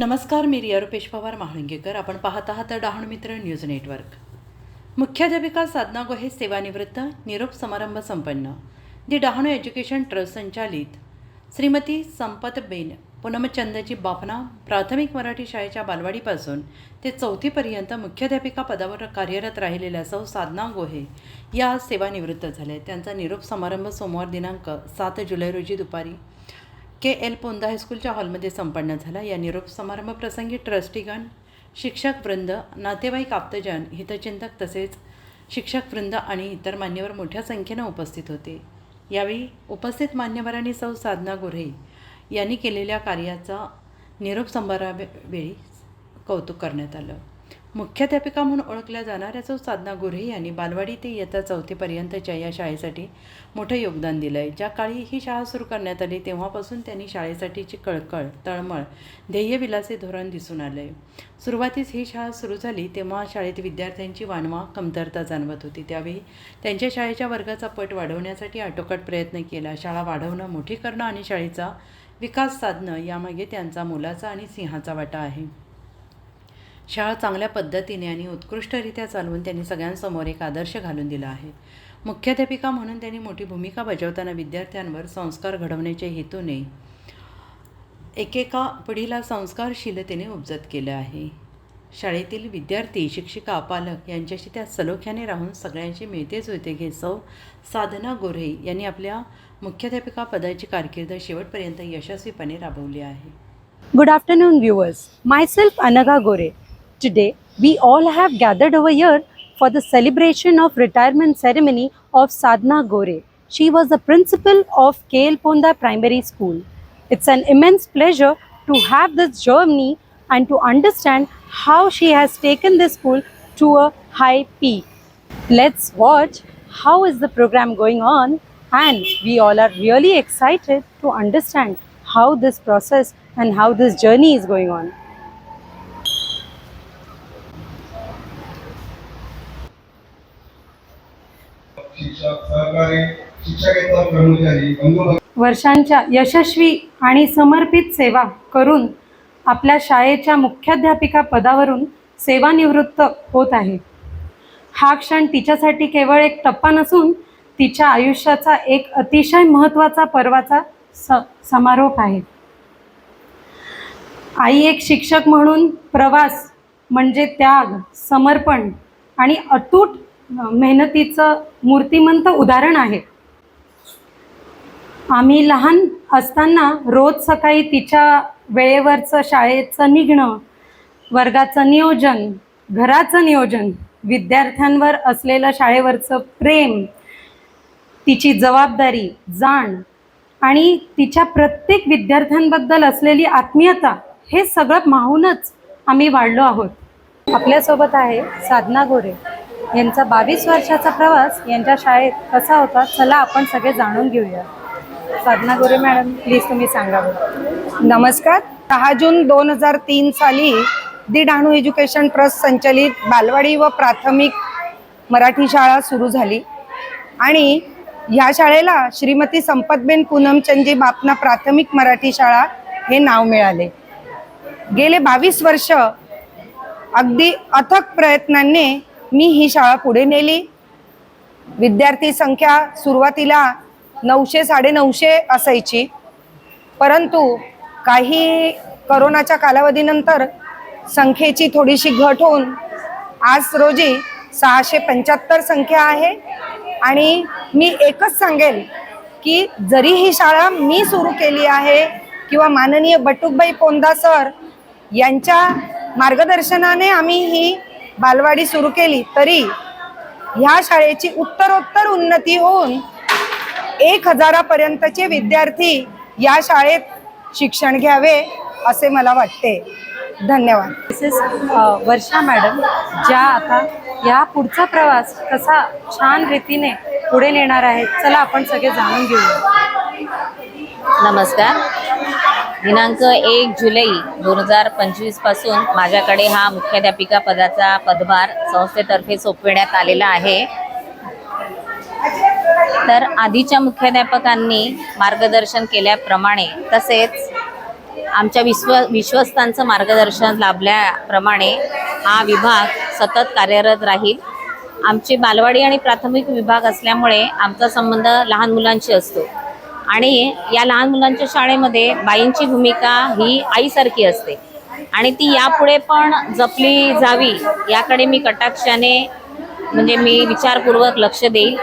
नमस्कार मी रिया रुपेश पवार महाळुंगेकर. आपण पाहत आहात डहाणू मित्र न्यूज नेटवर्क. मुख्याध्यापिका साधना गोहे सेवानिवृत्त निरोप समारंभ संपन्न. दी डहाणू एज्युकेशन ट्रस्ट संचालित श्रीमती संपतबेन पूनमचंदजी बाफना प्राथमिक मराठी शाळेच्या बालवाडीपासून ते चौथीपर्यंत मुख्याध्यापिका पदावर कार्यरत राहिलेल्या सौ साधना गोहे या आज सेवानिवृत्त झाल्या त्यांचा निरोप समारंभ सोमवार दिनांक सात जुलै रोजी दुपारी के एल पोंदा हायस्कूलच्या हॉलमध्ये संपन्न झाला. या निरोप समारंभ प्रसंगी ट्रस्टीगण शिक्षक वृंद नातेवाईक आप्तजन हितचिंतक तसेच शिक्षक वृंद आणि इतर मान्यवर मोठ्या संख्येनं उपस्थित होते. यावेळी उपस्थित मान्यवरांनी सौ साधना गोऱ्हे यांनी केलेल्या कार्याचा निरोप समारंभावेळी कौतुक करण्यात आलं. मुख्याध्यापिका म्हणून ओळखल्या जाणाऱ्या सौ साधना गोऱ्हे यांनी बालवाडी ते इयत्ता चौथीपर्यंतच्या या शाळेसाठी मोठं योगदान दिलं आहे ज्या काळी ही शाळा सुरू करण्यात आली तेव्हापासून त्यांनी शाळेसाठीची कळकळ तळमळ ध्येयविलासे धोरण दिसून आलं आहे सुरुवातीस ही शाळा सुरू झाली तेव्हा शाळेत विद्यार्थ्यांची वानवा कमतरता जाणवत होती. त्यावेळी त्यांच्या शाळेच्या वर्गाचा पट वाढवण्यासाठी आटोकाट प्रयत्न केला. शाळा वाढवणं मोठी करणं आणि शाळेचा विकास साधणं यामागे त्यांचा मुलाचा आणि सिंहाचा वाटा आहे. शाळा चांगल्या पद्धतीने आणि उत्कृष्टरित्या चालवून त्यांनी सगळ्यांसमोर एक आदर्श घालून दिला आहे. मुख्याध्यापिका म्हणून त्यांनी मोठी भूमिका बजावताना विद्यार्थ्यांवर संस्कार घडवण्याच्या हेतूने एकेका पिढीला संस्कारशीलतेने उपजत केलं आहे. शाळेतील विद्यार्थी शिक्षिका पालक यांच्याशी त्या सलोख्याने राहून सगळ्यांशी मिळते जुळते घे सौ साधना गोऱ्हे यांनी आपल्या मुख्याध्यापिका पदाची कारकीर्द शेवटपर्यंत यशस्वीपणे राबवली आहे. Good afternoon viewers. Myself Anagha Gore Today, we all have gathered over here for the celebration of retirement ceremony of Sadhna Gore. She was the principal of KL Ponda Primary School. It's an immense pleasure to have this journey and to understand how she has taken this school to a high peak. Let's watch how is the program going on and we all are really excited to understand how this process and how this journey is going on. शिक्षक सहकारी शिक्षकेतर कर्मचारी बंधू वर्षांच्या यशस्वी आणि समर्पित सेवा करून आपल्या शाळेच्या मुख्याध्यापिका पदावरून सेवानिवृत्त होत आहे. हा क्षण तिच्यासाठी केवळ एक टप्पा नसून तिच्या आयुष्याचा एक अतिशय महत्त्वाचा पर्वाचा स समारोप आहे. आई एक शिक्षक म्हणून प्रवास म्हणजे त्याग समर्पण आणि अतूट मेहनतीचं मूर्तिमंत उदाहरण आहे. आम्ही लहान असताना रोज सकाळी तिच्या वेळेवरचं शाळेचं निघणं वर्गाचं नियोजन घराचं नियोजन विद्यार्थ्यांवर असलेलं शाळेवरचं प्रेम तिची जबाबदारी जाण आणि तिच्या प्रत्येक विद्यार्थ्यांबद्दल असलेली आत्मीयता हे सगळं माहूनच आम्ही वाढलो आहोत. आपल्यासोबत आहे साधना गोरे. यांचा बावीस वर्षाचा प्रवास यांच्या शाळेत कसा होता चला आपण सगळे जाणून घेऊया. साधना गोरे मॅडम प्लीज तुम्ही सांगा नमस्कार. दहा जून दोन हजार तीन साली दी डहाणू एज्युकेशन ट्रस्ट संचलित बालवाडी व प्राथमिक मराठी शाळा सुरू झाली. आणि ह्या शाळेला श्रीमती संपतबेन पूनमचंदजी बापना प्राथमिक मराठी शाळा हे नाव मिळाले. गेले बावीस वर्ष अगदी अथक प्रयत्नांनी मी ही शाळा पुढे नेली. विद्यार्थी संख्या सुरुवातीला नऊशे साडेनऊशे असायची. परंतु काही करोनाच्या कालावधीनंतर संख्येची थोडीशी घट होऊन आज रोजी सहाशे पंच्याहत्तर संख्या आहे. आणि मी एकच सांगेल की जरी ही शाळा मी सुरू केली आहे किंवा माननीय बटुकबाई पोंदा सर यांच्या मार्गदर्शनाने आम्ही ही बालवाडी सुरू केली तरी ह्या शाळेची उत्तरोत्तर उन्नती होऊन एक हजारापर्यंतचे विद्यार्थी या शाळेत शिक्षण घ्यावे असे मला वाटते. धन्यवाद. मिसेस वर्षा मॅडम ज्या आता या पुढचा प्रवास कसा छान रीतीने पुढे नेणार आहेत चला आपण सगळे जाणून घेऊया. नमस्कार. दिनांक एक जुलै दोन हजार पंचवीसपासून माझ्याकडे हा मुख्याध्यापिका पदाचा पदभार संस्थेतर्फे सोपविण्यात आलेला आहे. तर आधीच्या मुख्याध्यापकांनी मार्गदर्शन केल्याप्रमाणे तसेच आमच्या विश्व विश्वस्तांचं मार्गदर्शन लाभल्याप्रमाणे हा विभाग सतत कार्यरत राहील. आमचे बालवाडी आणि प्राथमिक विभाग असल्यामुळे आमचा संबंध लहान मुलांशी असतो. आणि या लहान मुलांच्या शाळेमध्ये बाईंची भूमिका ही आईसारखी असते. आणि ती यापुढे पण जपली जावी याकडे मी कटाक्षाने म्हणजे मी विचारपूर्वक लक्ष देईल.